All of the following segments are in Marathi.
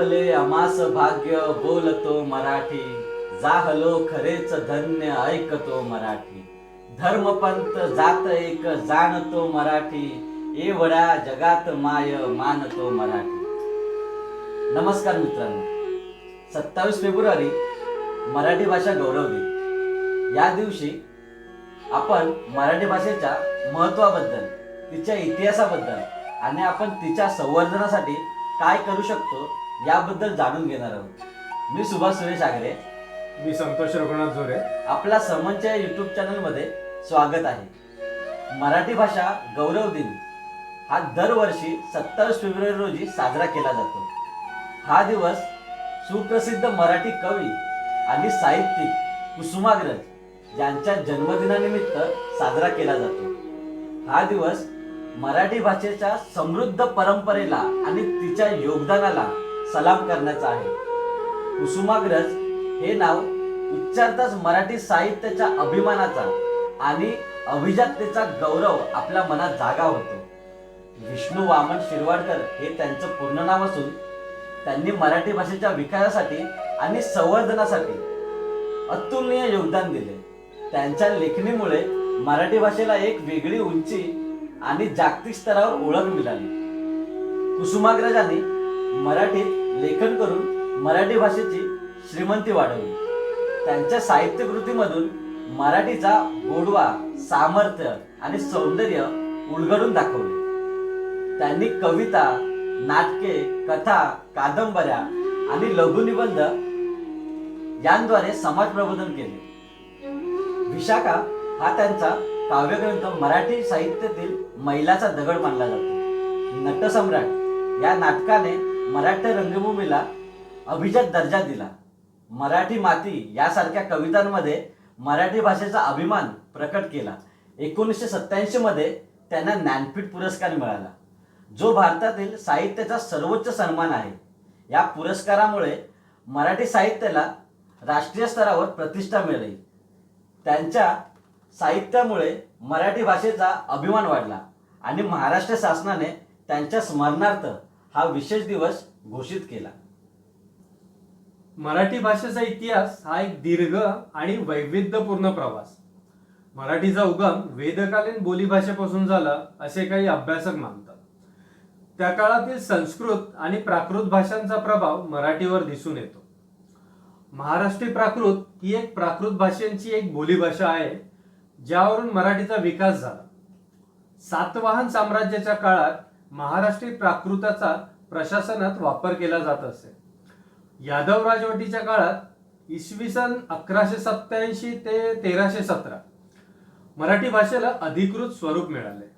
लाभले अमास भाग्य बोलतो मराठी. जाहलो खरेच धन्य ऐकतो मराठी. धर्मपंत जात एक जाणतो मराठी. एवढ्या जगात माय मानतो मराठी. नमस्कार मित्रांनो. सत्तावीस फेब्रुवारी मराठी भाषा गौरव दिन या दिवशी आपण मराठी भाषेच्या महत्वाबद्दल तिच्या इतिहासाबद्दल आणि आपण तिच्या संवर्धनासाठी काय करू शकतो याबद्दल जाणून घेणार आहोत. मी सुभाष सुरेश आगरे. मी संतोष रघुनाथ जोरे. आपला समनच्या युट्यूब चॅनलमध्ये स्वागत आहे. मराठी भाषा गौरव दिन हा दरवर्षी सत्तावीस फेब्रुवारी रोजी साजरा केला जातो. हा दिवस सुप्रसिद्ध मराठी कवी आणि साहित्यिक कुसुमाग्रज यांच्या जन्मदिनानिमित्त साजरा केला जातो. हा दिवस मराठी भाषेच्या समृद्ध परंपरेला आणि तिच्या योगदानाला सलाम करण्याचा आहे. कुसुमाग्रज हे नाव उच्चारताच मराठी साहित्याच्या अभिमानाचा आणि अभिजाततेचा गौरव आपल्या मनात जागा होतो. विष्णू वामन शिरवाडकर हे त्यांचं पूर्ण नाव असून त्यांनी मराठी भाषेच्या विकासासाठी आणि संवर्धनासाठी अतुलनीय योगदान दिले. त्यांच्या लेखणीमुळे मराठी भाषेला एक वेगळी उंची आणि जागतिक स्तरावर ओळख मिळाली. कुसुमाग्रजांनी मराठीत लेखन करून मराठी भाषेची श्रीमंती वाढवली. त्यांच्या साहित्य कृतीमधून मराठीचा गोडवा सामर्थ्य आणि सौंदर्य उलगडून दाखवले. त्यांनी कविता नाटके कथा कादंबऱ्या आणि लघुनिबंध यांद्वारे समाज प्रबोधन केले. विशाखा हा त्यांचा काव्यग्रंथ मराठी साहित्यातील मैलाचा दगड मानला जातो. नटसम्राट या नाटकाने मराठी रंगभूमीला अभिजात दर्जा दिला. मराठी माती यासारख्या कवितांमध्ये मराठी भाषेचा अभिमान प्रकट केला. एकोणीसशे सत्याऐंशी मध्ये त्यांना ज्ञानपीठ पुरस्कार मिळाला. जो भारतातील साहित्याचा सर्वोच्च सन्मान आहे. या पुरस्कारामुळे मराठी साहित्याला राष्ट्रीय स्तरावर प्रतिष्ठा मिळाली. त्यांच्या साहित्यामुळे मराठी भाषेचा अभिमान वाढला आणि महाराष्ट्र शासनाने त्यांच्या स्मरणार्थ हा विशेष दिवस घोषित केला. मराठी भाषेचा इतिहास हा एक दीर्घ आणि वैविध्यपूर्ण प्रवास. मराठीचा उगम वेदकालीन बोलीभाषेपासून झाला असे काही अभ्यासक मानतात. त्या काळातील संस्कृत आणि प्राकृत भाषांचा प्रभाव मराठीवर दिसून येतो. महाराष्ट्री प्राकृत ही एक प्राकृत भाषांची एक बोलीभाषा आहे ज्यावरून मराठीचा विकास झाला. सातवाहन साम्राज्याच्या काळात महाराष्ट्री प्राकृताचा प्रशासनात वापर केला जात असे. यादव राजवटीच्या काळात इसवी सन अकराशे सत्याऐंशी ते तेराशे सतरा मराठी भाषेला अधिकृत स्वरूप मिळाले.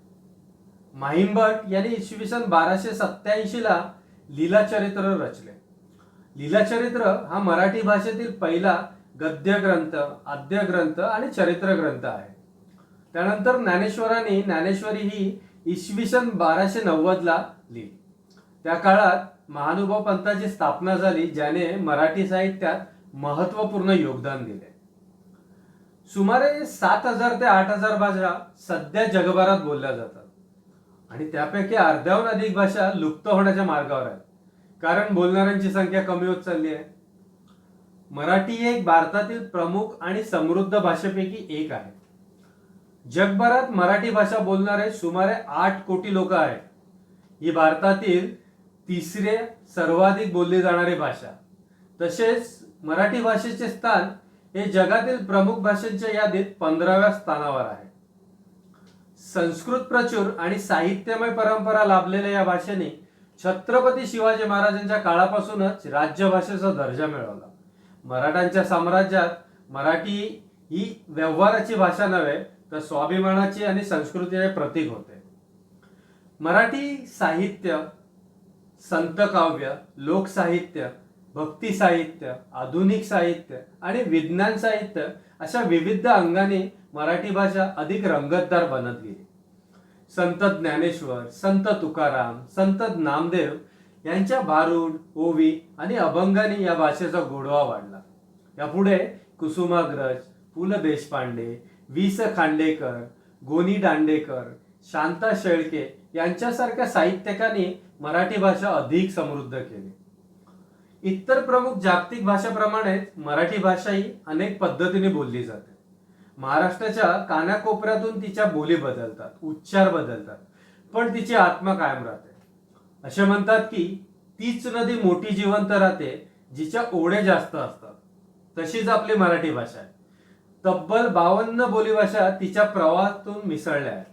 माहिंभट यांनी इसवी सन बाराशे सत्याऐंशीला लीलाचरित्र रचले. लीलाचरित्र हा मराठी भाषेतील पहिला गद्य ग्रंथ आद्य ग्रंथ आणि चरित्र ग्रंथ आहे. त्यानंतर ज्ञानेश्वरांनी ज्ञानेश्वरी ही इसवी सन बाराशे नव्वद ला लिहिली. त्या काळात महानुभाव पंथाची स्थापना झाली ज्याने मराठी साहित्यात महत्त्वपूर्ण योगदान दिले. सुमारे सात हजार ते आठ हजार भाषा सध्या जगभरात बोलल्या जातात. आणि त्यापैकी अर्ध्याहून अधिक भाषा लुप्त होण्याच्या मार्गावर आहेत. कारण बोलणाऱ्यांची संख्या कमी होत चालली आहे. मराठी ही एक भारतातील प्रमुख आणि समृद्ध भाषेपैकी एक आहे. जगभरात मराठी भाषा बोलणारे सुमारे आठ कोटी लोक आहेत. ही भारतातील तिसरे सर्वाधिक बोलली जाणारी भाषा. तसेच मराठी भाषेचे स्थान हे जगातील प्रमुख भाषांच्या यादीत पंधराव्या स्थानावर आहे. संस्कृत प्रचूर आणि साहित्यमय परंपरा लाभलेल्या या भाषेने छत्रपती शिवाजी महाराजांच्या काळापासूनच राज्यभाषेचा दर्जा मिळवला. मराठ्यांच्या साम्राज्यात मराठी ही व्यवहाराची भाषा नव्हे तर स्वाभिमानाची आणि संस्कृतीचे प्रतीक होते. मराठी साहित्य संत काव्य लोकसाहित्य भक्ती साहित्य आधुनिक साहित्य आणि विज्ञान साहित्य अशा विविध अंगाने मराठी भाषा अधिक रंगतदार बनत गेली. संत ज्ञानेश्वर संत तुकाराम संत नामदेव यांच्या भारूड ओवी आणि अभंगाने या भाषेचा गोडवा वाढला. यापुढे कुसुमाग्रज पु ल देशपांडे वि स खांडेकर गोनी दांडेकर शांता शेळके यांच्यासारख्या साहित्यिकांनी मराठी भाषा अधिक समृद्ध केली. इतर प्रमुख जागतिक भाषाप्रमाणेच मराठी भाषा ही अनेक पद्धतीने बोलली जाते. महाराष्ट्राच्या कानाकोपऱ्यातून तिच्या बोली बदलतात उच्चार बदलतात पण तिची आत्मा कायम राहते. असे म्हणतात की तीच नदी मोठी जिवंत राहते जिच्या ओढे जास्त असतात. तशीच आपली मराठी भाषा आहे. तब्बल बावन्न बोलीभाषा तिच्या प्रवाहातून मिसळल्या. आहेत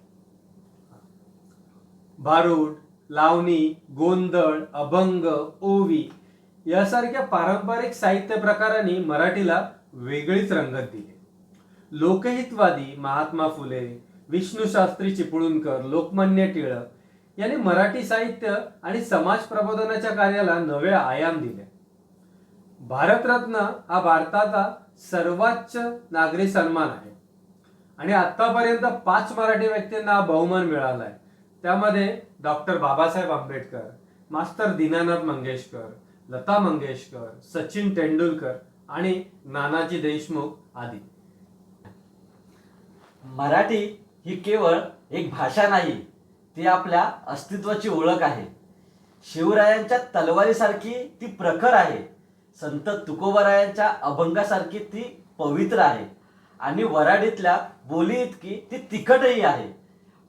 भारूड लावणी गोंधळ अभंग ओवी यासारख्या पारंपरिक साहित्य प्रकारांनी मराठीला वेगळीच रंगत दिली. लोकहितवादी महात्मा फुले विष्णू शास्त्री चिपळूणकर लोकमान्य टिळक यांनी मराठी साहित्य आणि समाज प्रबोधनाच्या कार्याला नवे आयाम दिले. भारतरत्न हा भारताचा सर्वोच्च नागरी सन्मान आहे. आणि आतापर्यंत पाच मराठी व्यक्तींना हा बहुमान मिळाला आहे त्यामध्ये डॉक्टर बाबासाहेब आंबेडकर मास्टर दीनानाथ मंगेशकर लता मंगेशकर सचिन तेंडुलकर आणि नानाजी देशमुख आदी. मराठी ही केवळ एक भाषा नाही ती आपल्या अस्तित्वाची ओळख आहे. शिवरायांच्या तलवारीसारखी ती प्रखर आहे. संत तुकोबरायांच्या अभंगासारखी ती पवित्र आहे. आणि वराडीतल्या बोली इतकी ती तिखटही आहे.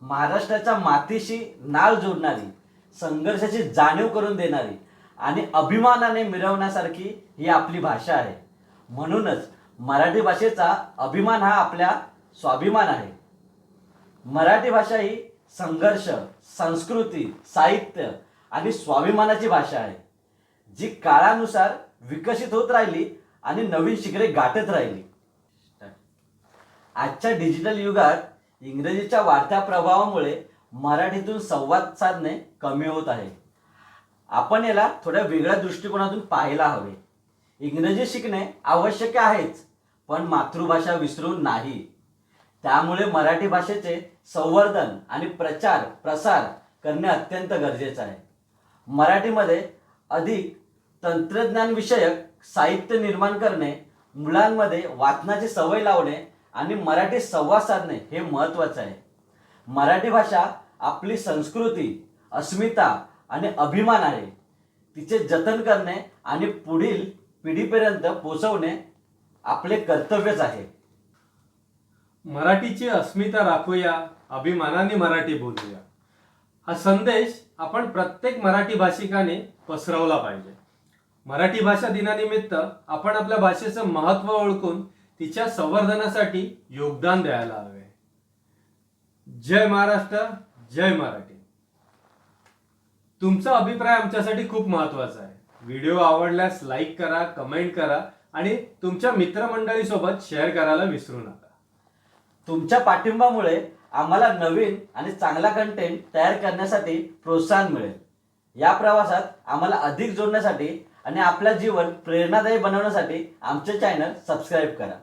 महाराष्ट्राच्या मातीशी नाळ जोडणारी संघर्षाची जाणीव करून देणारी आणि अभिमानाने मिरवण्यासारखी ही आपली भाषा आहे. म्हणूनच मराठी भाषेचा अभिमान हा आपल्या स्वाभिमान आहे. मराठी भाषा ही संघर्ष संस्कृती साहित्य आणि स्वाभिमानाची भाषा आहे जी काळानुसार विकसित होत राहिली आणि नवीन शिखरे गाठत राहिली. आजच्या डिजिटल युगात इंग्रजीच्या वाढत्या प्रभावामुळे मराठीतून संवाद साधणे कमी होत आहे. आपण याला थोड्या वेगळ्या दृष्टिकोनातून पाहायला हवे. इंग्रजी शिकणे आवश्यक आहेच पण मातृभाषा विसरून नाही. त्यामुळे मराठी भाषेचे संवर्धन आणि प्रचार प्रसार करणे अत्यंत गरजेचं आहे. मराठीमध्ये अधिक तंत्रज्ञान विषयक साहित्य निर्माण करणे मुलांमध्ये वाचनाची सवय लावणे आणि मराठी संवाद साधणे हे महत्त्वाचं आहे. मराठी भाषा आपली संस्कृती अस्मिता आणि अभिमान आहे. तिचे जतन करणे आणि पुढील पिढीपर्यंत पोचवणे आपले कर्तव्यच आहे. मराठीची अस्मिता राखूया अभिमानाने मराठी बोलूया. हा संदेश आपण प्रत्येक मराठी भाषिकाने पसरवला पाहिजे. मराठी भाषा दिनानिमित्त आपण आपल्या भाषेचं महत्त्व ओळखून तिच्या संवर्धनासाठी योगदान द्यायला हवे. जय महाराष्ट्र जय मराठी. तुमचा अभिप्राय आमच्यासाठी खूप महत्त्वाचा आहे. व्हिडिओ आवडल्यास लाईक करा कमेंट करा आणि तुमच्या मित्रमंडळीसोबत शेअर करायला विसरू नका. तुमच्या पाठिंबामुळे आम्हाला नवीन आणि चांगला कंटेंट तयार करण्यासाठी प्रोत्साहन मिळेल. या प्रवासात आम्हाला अधिक जोडण्यासाठी आणि आपलं जीवन प्रेरणादायी बनवण्यासाठी आमचे चॅनल सबस्क्राईब करा.